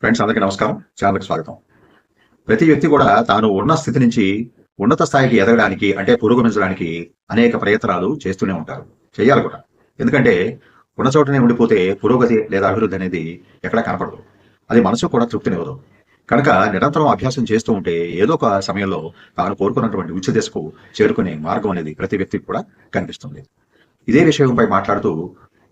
Friends అందరికీ నమస్కారం. ఛానల్కి స్వాగతం. ప్రతి వ్యక్తి కూడా తాను ఉన్న స్థితి నుంచి ఉన్నత స్థాయికి ఎదగడానికి అంటే పురోగమించడానికి అనేక ప్రయత్నాలు చేస్తూనే ఉంటారు. చేయాలి కూడా. ఎందుకంటే ఉన్న చోటనే ఉండిపోతే పురోగతి లేదా అభివృద్ధి అనేది ఎక్కడా కనపడదు. అది మనసు కూడా తృప్తినివ్వదు. కనుక నిరంతరం అభ్యాసం చేస్తూ ఉంటే ఏదో ఒక సమయంలో తాను కోరుకున్నటువంటి ఉచ్చ దశకు చేరుకునే మార్గం అనేది ప్రతి వ్యక్తికి కూడా కనిపిస్తుంది. ఇదే విషయంపై మాట్లాడుతూ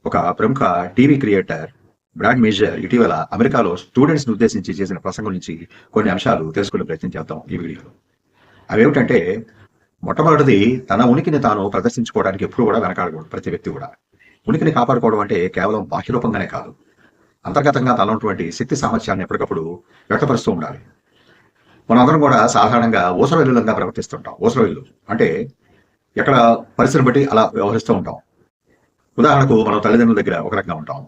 ఒక ప్రముఖ టీవీ క్రియేటర్ బ్రాండ్ మేజర్ ఇటీవల అమెరికాలో స్టూడెంట్స్ని ఉద్దేశించి చేసిన ప్రసంగం నుంచి కొన్ని అంశాలు తెలుసుకునే ప్రయత్నం చేద్దాం ఈ వీడియోలో. అవేమిటంటే మొట్టమొదటిది తన ఉనికిని తాను ప్రదర్శించుకోవడానికి ఎప్పుడు కూడా వెనకాడకూడదు ప్రతి వ్యక్తి కూడా. ఉనికిని కాపాడుకోవడం అంటే కేవలం బాహ్యరూపంగానే కాదు. అంతర్గతంగా తన ఉన్నటువంటి శక్తి సామర్థ్యాన్ని ఎప్పటికప్పుడు వ్యక్తపరుస్తూ ఉండాలి. మనందరం కూడా సాధారణంగా ఊసరవెల్లులంగా ప్రవర్తిస్తుంటాం. ఊసరవెల్లు అంటే ఎక్కడ పరిస్థితిని బట్టి అలా వ్యవహరిస్తూ ఉంటాం. ఉదాహరణకు మనం తల్లిదండ్రుల దగ్గర ఒక రకంగా ఉంటాం.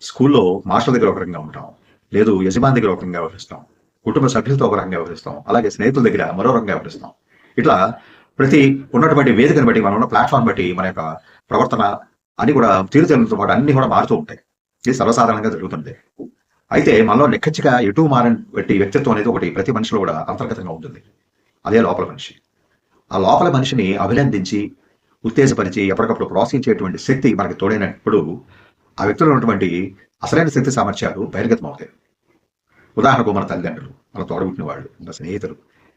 స్కూల్లో మాస్టర్ దగ్గర ఒక రకంగా ఉంటాం. లేదు యజమాని దగ్గర ఒక రకంగా వ్యవహరిస్తాం. కుటుంబ సభ్యులతో ఒక రకంగా వ్యవహరిస్తాం. అలాగే స్నేహితుల దగ్గర మరో రకంగా వ్యవహరిస్తాం. ఇట్లా ప్రతి ఉన్నటువంటి వేదికను బట్టి మనం ఉన్న ప్లాట్ఫామ్ బట్టి మన యొక్క ప్రవర్తన అన్ని కూడా తీరుతెలతో పాటు అన్ని కూడా మారుతూ ఉంటాయి. ఇది సర్వసాధారణంగా జరుగుతుంది. అయితే మనలో నిక్కచ్చిగా ఎటు మారని బట్టి వ్యక్తిత్వం అనేది ఒకటి ప్రతి మనిషిలో కూడా అంతర్గతంగా ఉంటుంది. అదే లోపల మనిషి. ఆ లోపల మనిషిని అభినందించి ఉత్తేజపరిచి ఎప్పటికప్పుడు ప్రోత్సహించేటువంటి శక్తి మనకి తోడైనప్పుడు ఆ వ్యక్తిలో ఉన్నటువంటి అసలైన శక్తి సామర్థ్యాలు బహిర్గతం అవుతాయి ఉదాహరణకు మన తల్లిదండ్రులు మన తోడబుట్టిన వాళ్ళు మన స్నేహితులు.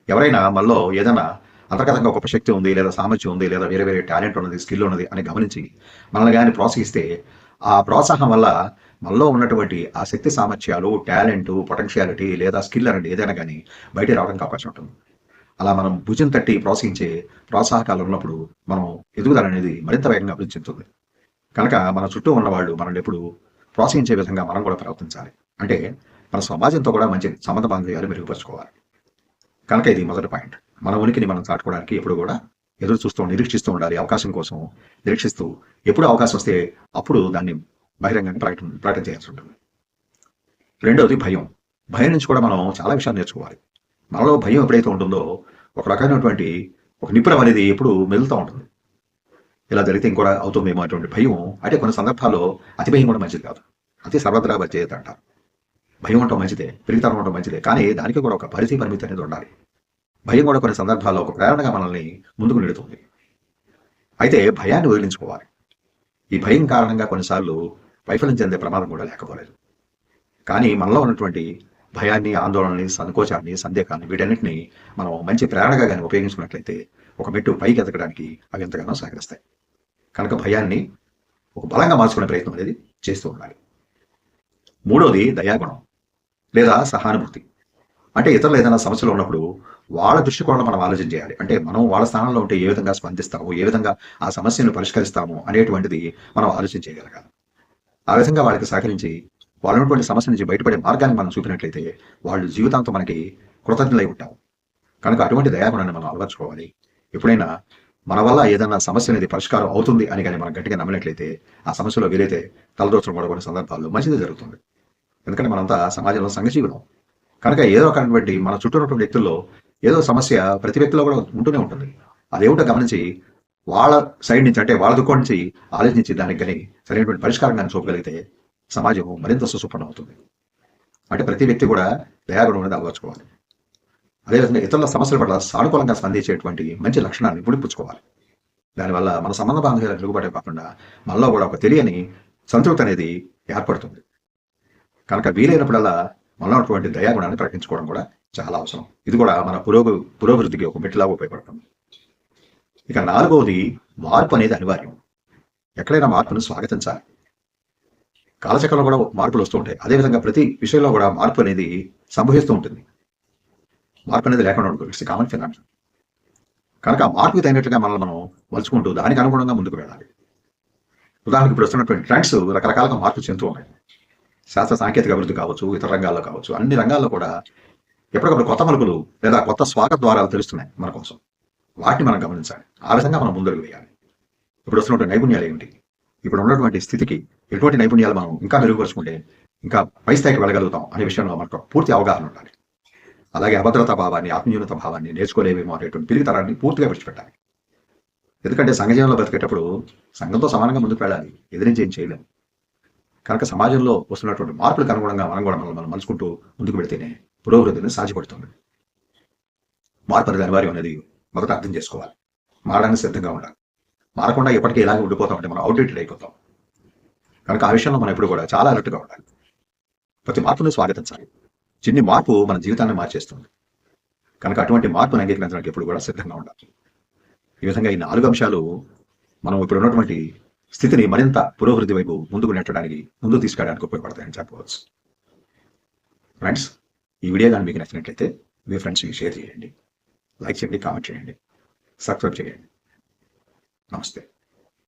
ఎవరైనా మనలో ఏదైనా అంతర్గతంగా గొప్ప శక్తి ఉంది లేదా సామర్థ్యం ఉంది లేదా వేరే వేరే టాలెంట్ ఉన్నది స్కిల్ ఉన్నది అని గమనించి మనల్ని కానీ ప్రోత్సహిస్తే ఆ ప్రోత్సాహం వల్ల మనలో ఉన్నటువంటి ఆ శక్తి సామర్థ్యాలు టాలెంట్ పొటెన్షియాలిటీ లేదా స్కిల్ అనేది ఏదైనా కానీ బయట రావడానికి అవకాశం ఉంటుంది. అలా మనం భుజం తట్టి ప్రోత్సహించే ప్రోత్సాహకాలు ఉన్నప్పుడు మనం ఎదుగుదల అనేది మరింత వేగంగా అభివృద్ధి చెందుతుంది. కనుక మన చుట్టూ ఉన్నవాళ్ళు మనల్ని ఎప్పుడు ప్రోత్సహించే విధంగా మనం కూడా ప్రవర్తించాలి. అంటే మన సమాజంతో కూడా మంచి సంబంధ బాంధవ్యాలు మెరుగుపరుచుకోవాలి. కనుక ఇది మొదటి పాయింట్. మన ఉనికిని మనం చాటుకోవడానికి ఎప్పుడు కూడా ఎదురు చూస్తూ నిరీక్షిస్తూ ఉండాలి. అవకాశం కోసం నిరీక్షిస్తూ ఎప్పుడు అవకాశం వస్తే అప్పుడు దాన్ని బహిరంగంగా ప్రకటన ప్రకటన చేయాల్సి ఉంటుంది. రెండవది భయం. భయం నుంచి కూడా మనం చాలా విషయాలు నేర్చుకోవాలి. మనలో భయం ఎప్పుడైతే ఉంటుందో ఒక రకమైనటువంటి ఒక నిపుణం అనేది ఎప్పుడు మెదులుతూ ఉంటుంది. ఇలా జరిగితే ఇంకోటి అవుతుందేమో అటువంటి భయం అంటే కొన్ని సందర్భాల్లో అతి భయం కూడా మంచిది కాదు. అతి సర్వత్రా వచ్చేది అంటారు. భయం ఉండటం మంచిదే పెరిగితనం ఉండటం మంచిదే కానీ దానికి కూడా ఒక పరిధి పరిమితి అనేది ఉండాలి. భయం కూడా కొన్ని సందర్భాల్లో ఒక ప్రేరణగా మనల్ని ముందుకు నెడుతుంది. అయితే భయాన్ని వదిలించుకోవాలి. ఈ భయం కారణంగా కొన్నిసార్లు వైఫల్యం చెందే ప్రమాదం కూడా లేకపోలేదు. కానీ మనలో ఉన్నటువంటి భయాన్ని ఆందోళనని సంకోచాన్ని సందేహాన్ని వీటన్నిటిని మనం మంచి ప్రేరణగా కానీ ఉపయోగించుకున్నట్లయితే ఒక మెట్టు పైకి ఎదగడానికి అవి ఎంతగానో సహకరిస్తాయి. కనుక భయాన్ని ఒక బలంగా మార్చుకునే ప్రయత్నం అనేది చేస్తూ ఉండాలి. మూడోది దయాగుణం లేదా సహానుభూతి. అంటే ఇతరులు ఏదైనా సమస్యలు ఉన్నప్పుడు వాళ్ళ దృష్టికోణంలో మనం ఆలోచన చేయాలి. అంటే మనం వాళ్ళ స్థానంలో ఉంటే ఏ విధంగా స్పందిస్తాము ఏ విధంగా ఆ సమస్యను పరిష్కరిస్తాము అనేటువంటిది మనం ఆలోచన చేయగలగాలి. ఆ విధంగా వాళ్ళకి సహకరించి వాళ్ళ ఉన్నటువంటి సమస్య నుంచి బయటపడే మార్గాన్ని మనం చూపినట్లయితే వాళ్ళు జీవితాంతం మనకి కృతజ్ఞులై ఉంటాం కనుక అటువంటి దయాగుణాన్ని మనం అలవర్చుకోవాలి. ఎప్పుడైనా మన వల్ల ఏదైనా సమస్య అనేది పరిష్కారం అవుతుంది అని కానీ మనం గట్టిగా నమ్మినట్లయితే ఆ సమస్యలో వీలైతే తలదోచడం కూడా కొన్ని సందర్భాల్లో మంచిది జరుగుతుంది. ఎందుకంటే మనంతా సమాజంలో సంఘజీవనం కనుక ఏదో ఒకటువంటి మన చుట్టూ ఉన్నటువంటి వ్యక్తుల్లో ఏదో సమస్య ప్రతి వ్యక్తిలో కూడా ఉంటూనే ఉంటుంది. అదేమిటో గమనించి వాళ్ళ సైడ్ నుంచి అంటే వాళ్ళ దుఃఖం నుంచి ఆలోచించి దానికి కానీ సరైనటువంటి పరిష్కారం కానీ చూపగలిగితే సమాజం మరింత సుసంపన్నం అవుతుంది. అంటే ప్రతి వ్యక్తి కూడా దయాగుణం అనేది అలవర్చుకోవాలి. అదేవిధంగా ఇతరుల సమస్యల పట్ల సానుకూలంగా స్పందించేటువంటి మంచి లక్షణాన్ని పుడిపుచ్చుకోవాలి దానివల్ల మన సంబంధ బాంధవ్యాలు మెరుగుపడే కాకుండా మనలో కూడా ఒక తెలియని సంతృప్తి అనేది ఏర్పడుతుంది. కనుక వీలైనప్పుడల్లా మనలో ఉన్నటువంటి దయాగుణాన్ని ప్రకటించుకోవడం కూడా చాలా అవసరం. ఇది కూడా మన పురోగ పురోభివృద్ధికి ఒక మెట్టులాగా ఉపయోగపడుతుంది ఇక నాలుగవది మార్పు అనేది అనివార్యం. ఎక్కడైనా మార్పును స్వాగతించాలి. కాలచక్రంలో కూడా మార్పులు వస్తూ ఉంటాయి. అదేవిధంగా ప్రతి విషయంలో కూడా మార్పు అనేది సంభవిస్తూ ఉంటుంది. మార్పు అనేది లేకుండా ఉండదు ఇట్స్ కామన్ ఫినాన్స్ కనుక ఆ మార్పుకి తగినట్టుగా మనల్ని మనం మలుచుకుంటూ దానికి అనుగుణంగా ముందుకు వెళ్ళాలి. ఉదాహరణకు ఇప్పుడు వస్తున్నటువంటి ట్రెండ్స్ రకరకాలుగా మార్పు చెందుతూ ఉన్నాయి. శాస్త్ర సాంకేతిక అభివృద్ధి కావచ్చు ఇతర రంగాల్లో కావచ్చు అన్ని రంగాల్లో కూడా ఎప్పటికప్పుడు కొత్త మలుపులు లేదా కొత్త స్వాగత ద్వారాలు తెలుస్తున్నాయి మన కోసం. వాటిని మనం గమనించాలి. ఆ విధంగా మనం ముందడుగు వేయాలి. ఇప్పుడు వస్తున్నటువంటి నైపుణ్యాలు ఏమిటి? ఇప్పుడు ఉన్నటువంటి స్థితికి ఎటువంటి నైపుణ్యాలు మనం ఇంకా మెరుగుపరుచుకుంటే ఇంకా పై స్థాయికి వెళ్ళగలుగుతాం అనే విషయంలో మనకు పూర్తి అవగాహన ఉండాలి. అలాగే అభద్రతా భావాన్ని ఆత్మీయత భావాన్ని నేర్చుకోలేమేమో అనేటువంటి పిరిగితరాన్ని పూర్తిగా విడిచిపెట్టాలి. ఎందుకంటే సంఘజీవనంలో బతికేటప్పుడు సంఘంతో సమానంగా ముందుకు వెళ్ళాలి. ఎదిరించి ఏం చేయలేము. కనుక సమాజంలో వస్తున్నటువంటి మార్పులకు అనుగుణంగా మనం కూడా మనం మనం మలుచుకుంటూ ముందుకు పెడితేనే పురోభివృద్ధిని సాధ్యపడుతుంది. మార్పు అనేది అనివార్యం అనేది మొదట అర్థం చేసుకోవాలి. మారడానికి సిద్ధంగా ఉండాలి. మారకుండా ఎప్పటికీ ఇలాగే ఉండిపోతాం అంటే మనం అవుట్డేటెడ్ అయిపోతాం. కనుక ఆ విషయంలో మనం ఎప్పుడు కూడా చాలా అలర్ట్గా ఉండాలి. ప్రతి మార్పును స్వాగతించాలి. చిన్ని మార్పు మన జీవితాన్ని మార్చేస్తుంది. కనుక అటువంటి మార్పును అంగీకరించడానికి ఎప్పుడు కూడా సిద్ధంగా ఉండాలి. ఈ విధంగా ఈ నాలుగు అంశాలు మనం ఇప్పుడు ఉన్నటువంటి స్థితిని మరింత పురోభివృద్ధి వైపు ముందుకు నెట్టడానికి ముందుకు తీసుకెళ్ళడానికి ఉపయోగపడతాయని చెప్పవచ్చు. ఫ్రెండ్స్ ఈ వీడియో కానీ మీకు నచ్చినట్లయితే మీ ఫ్రెండ్స్కి షేర్ చేయండి. లైక్ చేయండి కామెంట్ చేయండి. సబ్స్క్రైబ్ చేయండి. నమస్తే